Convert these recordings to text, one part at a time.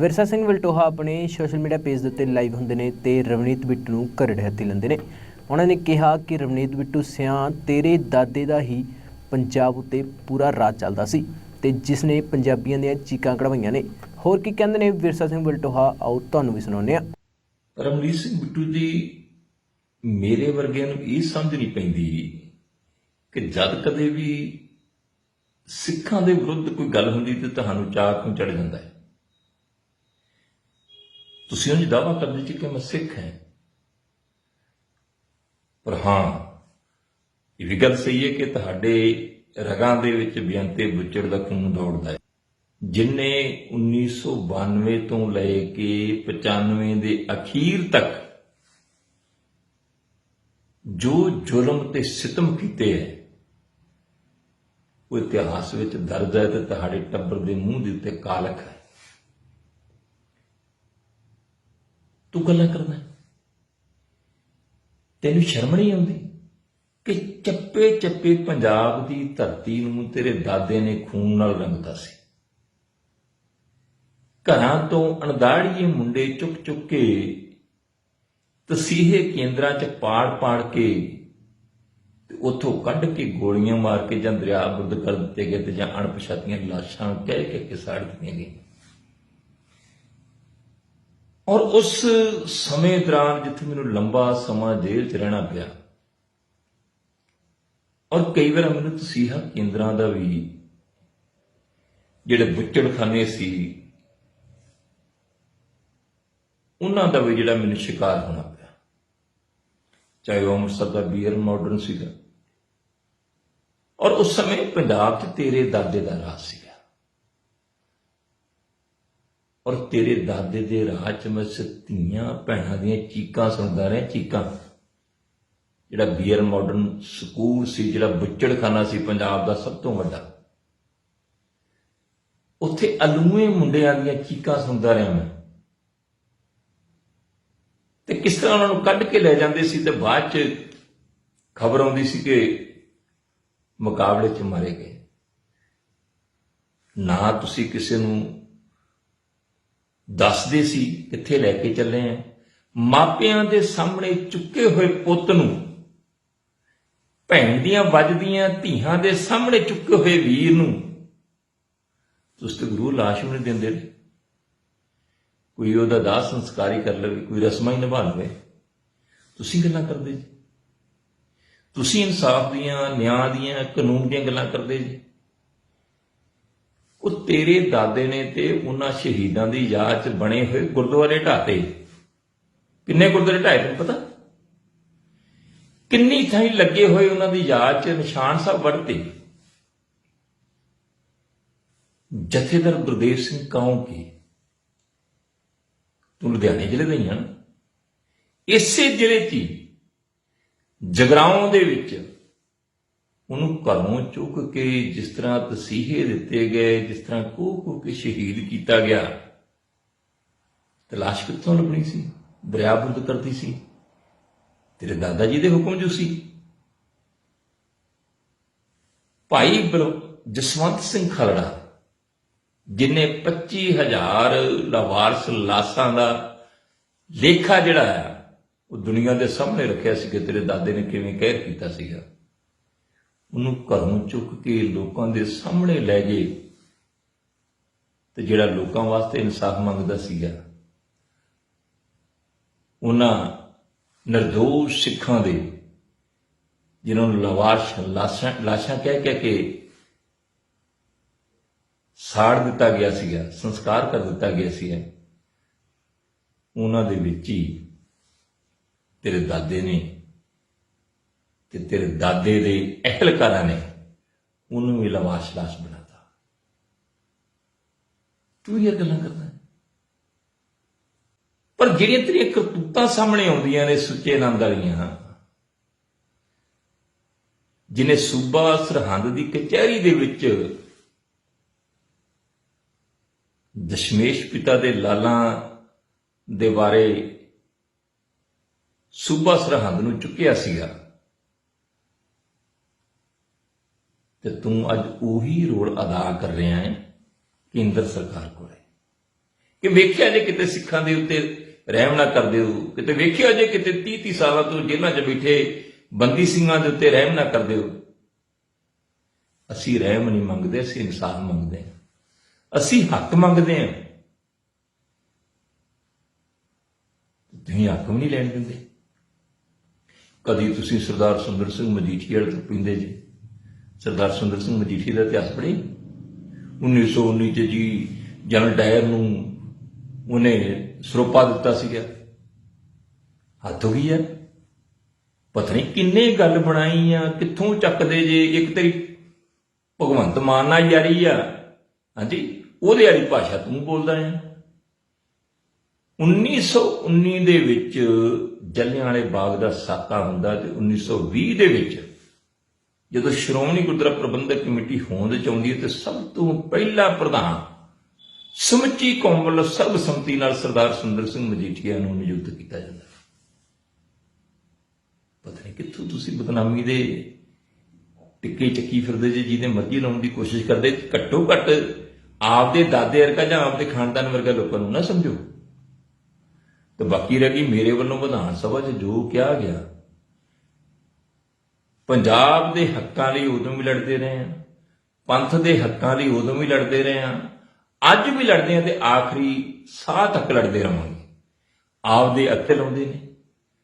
ਵਿਰਸਾ ਸਿੰਘ ਵਲਟੋਹਾ ਆਪਣੇ social media page ਦੇ ਉੱਤੇ ਲਾਈਵ ਹੁੰਦੇ ਨੇ ਤੇ ਰਵਨੀਤ ਬਿੱਟੂ ਨੂੰ ਘਰੜੇ ਹੱਥੀ ਲੈਂਦੇ ਨੇ। ਉਹਨਾਂ ਨੇ ਕਿਹਾ ਕਿ ਰਵਨੀਤ ਬਿੱਟੂ ਸਿਆਂ ਤੇਰੇ ਦਾਦੇ ਦਾ ਹੀ ਪੰਜਾਬ ਉੱਤੇ ਪੂਰਾ ਰਾਜ ਚੱਲਦਾ ਸੀ ਤੇ ਜਿਸ ਨੇ ਪੰਜਾਬੀਆਂ ਦੀਆਂ ਚੀਕਾਂ ਕਢਵਾਈਆਂ ਨੇ। ਹੋਰ ਕੀ ਕਹਿੰਦੇ ਨੇ ਵਿਰਸਾ ਸਿੰਘ ਵਲਟੋਹਾ? ਆਓ ਤੁਹਾਨੂੰ ਵੀ ਸੁਣਾਉਂਦੇ ਆ ਰਮਨੀਤ ਸਿੰਘ ਬਿੱਟੂ ਜੀ ਮੇਰੇ ਵਰਗਿਆਂ ਨੂੰ ਇਹ ਸਮਝ ਨਹੀਂ ਪੈਂਦੀ ਕਿ ਜਦ ਕਦੇ ਵੀ ਸਿੱਖਾਂ ਦੇ ਵਿਰੁੱਧ ਕੋਈ ਗੱਲ ਹੁੰਦੀ ਤੇ ਤੁਹਾਨੂੰ ਚਾਹ ਕਿਉਂ ਚੜ ਜਾਂਦਾ ਹੈ? ਤੁਸੀਂ ਉਂਝ ਦਾਵਾ ਕਰਦੇ ਜੀ ਕਿ ਮੈਂ ਸਿੱਖ ਹਾਂ ਪਰ ਹਾਂ ਇਹ ਵੀ ਗੱਲ ਸਹੀ ਹੈ ਕਿ ਤੁਹਾਡੇ ਰਗਾਂ ਦੇ ਵਿੱਚ ਬੇਅੰਤੇ ਬੁੱਚੜ ਦਾ ਖੂਨ ਦੌੜਦਾ ਹੈ ਜਿਨੇ 1992 ਤੋਂ ਲੈ ਕੇ 95 ਦੇ ਅਖੀਰ ਤੱਕ ਜੋ ਜ਼ੁਲਮ ਤੇ ਸਿਤਮ ਕੀਤੇ ਹੈ ਉਹ ਇਤਿਹਾਸ ਵਿੱਚ ਦਰਜ ਹੈ ਤੇ ਤੁਹਾਡੇ ਟੱਬਰ ਦੇ ਮੂੰਹ ਦੇ ਉੱਤੇ ਕਾਲਕ ਹੈ ਤੂੰ ਗੱਲਾਂ ਕਰਦਾ ਤੈਨੂੰ ਸ਼ਰਮ ਨਹੀਂ ਆਉਂਦੀ ਕਿ ਚੱਪੇ ਚੱਪੇ ਪੰਜਾਬ ਦੀ ਧਰਤੀ ਨੂੰ ਤੇਰੇ ਦਾਦੇ ਨੇ ਖੂਨ ਨਾਲ ਰੰਗਦਾ ਸੀ ਘਰਾਂ ਤੋਂ ਅਣਦਾੜੀਏ ਮੁੰਡੇ ਚੁੱਕ ਚੁੱਕ ਕੇ ਤਸੀਹੇ ਕੇਂਦਰਾਂ 'ਚ ਪਾੜ ਪਾੜ ਕੇ ਤੇ ਉੱਥੋਂ ਕੱਢ ਕੇ ਗੋਲੀਆਂ ਮਾਰ ਕੇ ਜਾਂ ਦਰਿਆ ਬੁੱਧ ਕਰ ਦਿੱਤੇ ਗਏ ਤੇ ਜਾਂ ਅਣਪਛਾਤੀਆਂ ਲਾਸ਼ਾਂ ਕਹਿ ਕੇ ਕਿ ਸਾੜ ਦਿੱਤੀਆਂ ਗਈਆਂ। ਔਰ ਉਸ ਸਮੇਂ ਦੌਰਾਨ ਜਿੱਥੇ ਮੈਨੂੰ ਲੰਬਾ ਸਮਾਂ ਜੇਲ੍ਹ 'ਚ ਰਹਿਣਾ ਪਿਆ, ਔਰ ਕਈ ਵਾਰ ਮੈਨੂੰ ਤਸੀਹਾ ਕੇਂਦਰਾਂ ਦਾ ਵੀ, ਜਿਹੜੇ ਬੁੱਚੜਖਾਨੇ ਸੀ, ਉਹਨਾਂ ਦਾ ਵੀ ਜਿਹੜਾ ਮੈਨੂੰ ਸ਼ਿਕਾਰ ਹੋਣਾ ਪਿਆ। ਚਾਹੇ ਉਹ ਅੰਮ੍ਰਿਤਸਰ ਦਾ ਬੀਅਰ ਮਾਡਰਨ ਸੀਗਾ। ਔਰ ਉਸ ਸਮੇਂ ਪੰਜਾਬ 'ਚ ਤੇਰੇ ਦਾਦੇ ਦਾ ਰਾਜ ਸੀ। ਔਰ ਤੇਰੇ ਦਾਦੇ ਦੇ ਰਾਹ 'ਚ ਮੈਂ ਧੀਆਂ ਭੈਣਾਂ ਦੀਆਂ ਚੀਕਾਂ ਸੁਣਦਾ ਰਿਹਾ, ਚੀਕਾਂ। ਜਿਹੜਾ ਬੀਅਰ ਮਾਡਰਨ ਸਕੂਲ ਸੀ, ਜਿਹੜਾ ਬੁੱਚੜਖਾਨਾ ਸੀ ਪੰਜਾਬ ਦਾ ਸਭ ਤੋਂ ਵੱਡਾ। ਉੱਥੇ ਅਲੂਏ ਮੁੰਡਿਆਂ ਦੀਆਂ ਚੀਕਾਂ ਸੁਣਦਾ ਰਿਹਾ ਮੈਂ। ਤੇ ਕਿਸ ਤਰ੍ਹਾਂ ਉਹਨਾਂ ਨੂੰ ਕੱਢ ਕੇ ਲੈ ਜਾਂਦੇ ਸੀ ਤੇ ਬਾਅਦ ਚ ਖਬਰ ਆਉਂਦੀ ਸੀ ਕਿ ਮੁਕਾਬਲੇ ਚ ਮਾਰੇ ਗਏ। ਨਾ ਤੁਸੀਂ ਕਿਸੇ ਨੂੰ ਦੱਸਦੇ ਸੀ ਕਿੱਥੇ ਲੈ ਕੇ ਚੱਲੇ ਆ। ਮਾਪਿਆਂ ਦੇ ਸਾਹਮਣੇ ਚੁੱਕੇ ਹੋਏ ਪੁੱਤ ਨੂੰ ਭੈਣ ਦੀਆਂ ਵੱਜਦੀਆਂ ਧੀਆਂ ਦੇ ਸਾਹਮਣੇ ਚੁੱਕੇ ਹੋਏ ਵੀਰ ਨੂੰ ਤੁਸੀਂ ਤੇ ਗੁਰੂ ਲਾਸ਼ ਵੀ ਦਿੰਦੇ ਰਹੇ। ਕੋਈ ਉਹਦਾ ਦਾਹ ਸੰਸਕਾਰੀ ਕਰ ਲਵੇ, ਕੋਈ ਰਸਮਾਂ ਹੀ ਨਿਭਾ ਲਵੇ। ਤੁਸੀਂ ਗੱਲਾਂ ਕਰਦੇ ਜੀ। ਤੁਸੀਂ ਇਨਸਾਫ ਦੀਆਂ, ਨਿਆਂ ਦੀਆਂ, ਕਾਨੂੰਨ ਦੀਆਂ ਗੱਲਾਂ ਕਰਦੇ ਜੀ। ਉਹ ਤੇਰੇ ਦਾਦੇ ਨੇ ਤੇ ਉਹਨਾਂ ਸ਼ਹੀਦਾਂ ਦੀ ਯਾਦ 'ਚ ਬਣੇ ਹੋਏ ਗੁਰਦੁਆਰੇ ਢਾਤੇ। ਕਿੰਨੇ ਗੁਰਦੁਆਰੇ ਢਾਏ ਤੁਹਾਨੂੰ ਪਤਾ? ਕਿੰਨੀ ਥਾਈ ਲੱਗੇ ਹੋਏ ਉਹਨਾਂ ਦੀ ਯਾਦ 'ਚ ਨਿਸ਼ਾਨ ਸਾਹਿਬ ਵੜਤੇ ਜਥੇਦਾਰ ਗੁਰਦੇਵ ਸਿੰਘ ਕਾਉਂ ਕੀ? ਤੂੰ ਲੁਧਿਆਣੇ ਜ਼ਿਲ੍ਹੇ ਦਾ ਹੀ ਆ ਨਾ? ਇਸੇ ਜ਼ਿਲ੍ਹੇ 'ਚ ਹੀ ਜਗਰਾਉਂ ਦੇ ਵਿੱਚ ਉਹਨੂੰ ਘਰੋਂ ਚੁੱਕ ਕੇ ਜਿਸ ਤਰ੍ਹਾਂ ਤਸੀਹੇ ਦਿੱਤੇ ਗਏ, ਜਿਸ ਤਰ੍ਹਾਂ ਕੋਹ ਕੋਹ ਕੇ ਸ਼ਹੀਦ ਕੀਤਾ ਗਿਆ, ਤਲਾਸ਼ ਕਿੱਥੋਂ ਲੱਭਣੀ ਸੀ? ਦਰਿਆ ਬੁੱਧ ਕਰਦੀ ਸੀ। ਤੇਰੇ ਦਾਦਾ ਜੀ ਦੇ ਹੁਕਮ ਜੂ ਸੀ? ਭਾਈ ਬਲ- ਜਸਵੰਤ ਸਿੰਘ ਖਲੜਾ, ਜਿਨੇ 25000 ਲਵਾਰਸ ਲਾਸਾਂ ਦਾ ਲੇਖਾ ਜਿਹੜਾ ਆ ਉਹ ਦੁਨੀਆ ਦੇ ਸਾਹਮਣੇ ਰੱਖਿਆ ਸੀ ਕਿ ਤੇਰੇ ਦਾਦੇ ਨੇ ਕਿਵੇਂ ਕਹਿਰ ਕੀਤਾ ਸੀਗਾ। ਉਹਨੂੰ ਘਰੋਂ ਚੁੱਕ ਕੇ ਲੋਕਾਂ ਦੇ ਸਾਹਮਣੇ ਲੈ ਗਏ। ਤੇ ਜਿਹੜਾ ਲੋਕਾਂ ਵਾਸਤੇ ਇਨਸਾਫ ਮੰਗਦਾ ਸੀਗਾ, ਉਹਨਾਂ ਨਿਰਦੋਸ਼ ਸਿੱਖਾਂ ਦੇ, ਜਿਨ੍ਹਾਂ ਨੂੰ ਲਵਾਰਸ਼ ਲਾਸ਼ਾਂ ਲਾਸ਼ਾਂ ਕਹਿ ਕਹਿ ਕੇ ਸਾੜ ਦਿੱਤਾ ਗਿਆ ਸੀਗਾ, ਸੰਸਕਾਰ ਕਰ ਦਿੱਤਾ ਗਿਆ ਸੀ ਉਹਨਾਂ ਦੇ ਵਿੱਚ ਹੀ ਤੇਰੇ ਦਾਦੇ ਨੇ ਤੇ ਤੇਰੇ ਦਾਦੇ ਦੇ ਅਹਿਲਕਾਰਾਂ ਨੇ ਉਹਨੂੰ ਵੀ ਲਵਾਸ਼ ਲਾਸ਼ ਬਣਾਤਾ। ਤੂੰ ਇਹ ਗੱਲਾਂ ਕਰਦਾ ਪਰ ਜਿਹੜੀਆਂ ਤੇਰੀਆਂ ਕਰਤੂਤਾਂ ਸਾਹਮਣੇ ਆਉਂਦੀਆਂ ਨੇ ਸੁੱਚੇ ਆਨੰਦ ਵਾਲੀਆਂ ਜਿਨੇ ਸੂਬਾ ਸਰਹੰਦ ਦੀ ਕਚਹਿਰੀ ਦੇ ਵਿੱਚ ਦਸ਼ਮੇਸ਼ ਪਿਤਾ ਦੇ ਲਾਲਾਂ ਦੇ ਬਾਰੇ ਸੂਬਾ ਸਰਹੰਦ ਨੂੰ ਚੁੱਕਿਆ ਸੀਗਾ ਤੇ ਤੂੰ ਅੱਜ ਉਹੀ ਰੋਲ ਅਦਾ ਕਰ ਰਿਹਾ ਹੈ ਕੇਂਦਰ ਸਰਕਾਰ ਕੋਲੇ ਕਿ ਵੇਖਿਆ ਜੇ ਕਿਤੇ ਸਿੱਖਾਂ ਦੇ ਉੱਤੇ ਰਹਿਮ ਨਾ ਕਰਦੇ ਹੋ, ਕਿਤੇ ਵੇਖਿਆ ਜੇ ਕਿਤੇ 30 30 ਸਾਲਾਂ ਤੋਂ ਜੇਲ੍ਹਾਂ 'ਚ ਬੈਠੇ ਬੰਦੀ ਸਿੰਘਾਂ ਦੇ ਉੱਤੇ ਰਹਿਮ ਨਾ ਕਰਦੇ ਹੋ। ਅਸੀਂ ਰਹਿਮ ਨਹੀਂ ਮੰਗਦੇ, ਅਸੀਂ ਇਨਸਾਫ ਮੰਗਦੇ ਹਾਂ। ਅਸੀਂ ਹੱਕ ਮੰਗਦੇ ਹਾਂ। ਤੁਸੀਂ ਹੱਕ ਵੀ ਨਹੀਂ ਲੈਣ ਦਿੰਦੇ। ਕਦੀ ਤੁਸੀਂ ਸਰਦਾਰ ਸੁੰਦਰ ਸਿੰਘ ਮਜੀਠੀਆ ਤੋਂ ਪਿੰਦੇ ਜੀ ਸਰਦਾਰ ਸੁੰਦਰ ਸਿੰਘ ਮਜੀਠੀ ਦਾ ਇਤਿਹਾਸ ਪੜ੍ਹੇ। 1919 ਚ ਜੀ ਜਨਰਲ ਡਾਇਰ ਨੂੰ ਉਹਨੇ ਸਰੋਪਾ ਦਿੱਤਾ ਸੀਗਾ। ਹੱਥ ਹੋ ਗਈ ਹੈ। ਪਤਾ ਨਹੀਂ ਕਿੰਨੇ ਗੱਲ ਬਣਾਈ ਆ, ਕਿੱਥੋਂ ਚੱਕਦੇ ਜੇ, ਇੱਕ ਤੇਰੀ ਭਗਵੰਤ ਮਾਨ ਨਾਲ ਯਾਰੀ ਆ। ਹਾਂਜੀ, ਉਹਦੇ ਵਾਲੀ ਭਾਸ਼ਾ ਤੂੰ ਬੋਲਦਾ ਆ 1919 ਦੇ ਵਿੱਚ ਜਲਿਆਂਵਾਲੇ ਬਾਗ ਦਾ ਸਾਕਾ ਹੁੰਦਾ ਤੇ 1920 ਦੇ ਵਿੱਚ ਜਦੋਂ ਸ਼੍ਰੋਮਣੀ ਗੁਰਦੁਆਰਾ ਪ੍ਰਬੰਧਕ ਕਮੇਟੀ ਹੋਂਦ ਚ ਆਉਂਦੀ ਹੈ ਤੇ ਸਭ ਤੋਂ ਪਹਿਲਾ ਪ੍ਰਧਾਨ ਸਮੁੱਚੀ ਕੌਮ ਵੱਲੋਂ ਸਰਬਸੰਮਤੀ ਨਾਲ ਸਰਦਾਰ ਸੁੰਦਰ ਸਿੰਘ ਮਜੀਠੀਆ ਨੂੰ ਨਿਯੁਕਤ ਕੀਤਾ ਜਾਂਦਾ ਪਤਾ ਨਹੀਂ ਕਿੱਥੋਂ ਤੁਸੀਂ ਬਦਨਾਮੀ ਦੇ ਟਿੱਕੇ ਚੱਕੀ ਫਿਰਦੇ ਜੇ, ਜਿਹਦੇ ਮਰਜ਼ੀ ਲਾਉਣ ਦੀ ਕੋਸ਼ਿਸ਼ ਕਰਦੇ, ਘੱਟੋ ਘੱਟ ਆਪਦੇ ਦਾਦੇ ਵਰਗਾ ਜਾਂ ਆਪਦੇ ਖਾਨਦਾਨ ਵਰਗਾ ਲੋਕਾਂ ਨੂੰ ਨਾ ਸਮਝੋ। ਤੇ ਬਾਕੀ ਰਹਿ ਗਈ ਮੇਰੇ ਵੱਲੋਂ ਵਿਧਾਨ ਸਭਾ 'ਚ ਜੋ ਕਿਹਾ ਗਿਆ। ਪੰਜਾਬ ਦੇ ਹੱਕਾਂ ਲਈ ਉਦੋਂ ਵੀ ਲੜਦੇ ਰਹੇ ਹਾਂ, ਪੰਥ ਦੇ ਹੱਕਾਂ ਲਈ ਉਦੋਂ ਵੀ ਲੜਦੇ ਰਹੇ ਹਾਂ, ਅੱਜ ਵੀ ਲੜਦੇ ਹਾਂ ਤੇ ਆਖਰੀ ਸਾਹ ਤੱਕ ਲੜਦੇ ਰਹਾਂਗੇ। ਆਪਦੇ ਅੱਤੇ ਲਾਉਂਦੇ ਨੇ।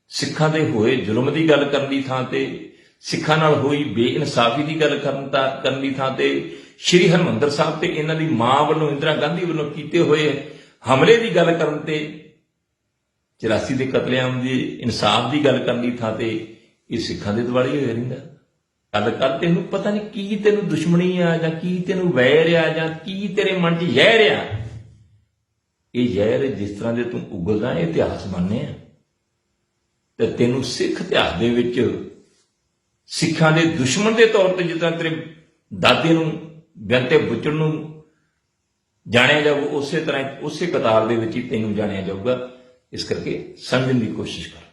ਸਿੱਖਾਂ ਦੇ ਹੋਏ ਜ਼ੁਲਮ ਦੀ ਗੱਲ ਕਰਨ ਦੀ ਥਾਂ ਤੇ, ਸਿੱਖਾਂ ਨਾਲ ਹੋਈ ਬੇਇਨਸਾਫੀ ਦੀ ਗੱਲ ਕਰਨ ਤਾਂ, ਕਰਨ ਦੀ ਥਾਂ ਤੇ, ਸ਼੍ਰੀ ਹਰਮੰਦਰ ਸਾਹਿਬ ਤੇ ਇਹਨਾਂ ਦੀ ਮਾਂ ਵੱਲੋਂ ਇੰਦਰਾ ਗਾਂਧੀ ਵੱਲੋਂ ਕੀਤੇ ਹੋਏ ਹਮਲੇ ਦੀ ਗੱਲ ਕਰਨ ਤੇ 84 ਦੇ ਕਤਲੇਆਮ ਦੀ ਇਨਸਾਫ ਦੀ ਗੱਲ ਕਰਨ ਦੀ ਥਾਂ ਤੇ ਇਹ ਸਿੱਖਾਂ ਦੇ ਦਿਵਾਲੀ ਹੋਇਆ ਰਹਿੰਦਾ। ਗੱਲ ਕਰ ਤੈਨੂੰ ਪਤਾ ਨਹੀਂ ਕੀ ਤੈਨੂੰ ਦੁਸ਼ਮਣੀ ਆ ਜਾਂ ਕੀ ਤੈਨੂੰ ਵੈਰ ਆ ਜਾਂ ਕੀ ਤੇਰੇ ਮਨ 'ਚ ਜ਼ਹਿਰ ਆ। ਇਹ ਜ਼ਹਿਰ ਜਿਸ ਤਰ੍ਹਾਂ ਦੇ ਤੂੰ ਉਗਲਦਾ, ਇਹ ਇਤਿਹਾਸ ਬਣਨੇ ਆ। ਤੇ ਤੈਨੂੰ ਸਿੱਖ ਇਤਿਹਾਸ ਦੇ ਵਿੱਚ ਸਿੱਖਾਂ ਦੇ ਦੁਸ਼ਮਣ ਦੇ ਤੌਰ ਤੇ ਜਿੱਦਾਂ ਤੇਰੇ ਦਾਦੇ ਨੂੰ, ਬੇਅੰਤੇ ਬੁੱਚੜ ਨੂੰ ਜਾਣਿਆ ਜਾਊ, ਉਸੇ ਤਰ੍ਹਾਂ, ਉਸੇ ਕਤਾਰ ਦੇ ਵਿੱਚ ਹੀ ਤੈਨੂੰ ਜਾਣਿਆ ਜਾਊਗਾ। ਇਸ ਕਰਕੇ ਸਮਝਣ ਦੀ ਕੋਸ਼ਿਸ਼ ਕਰ।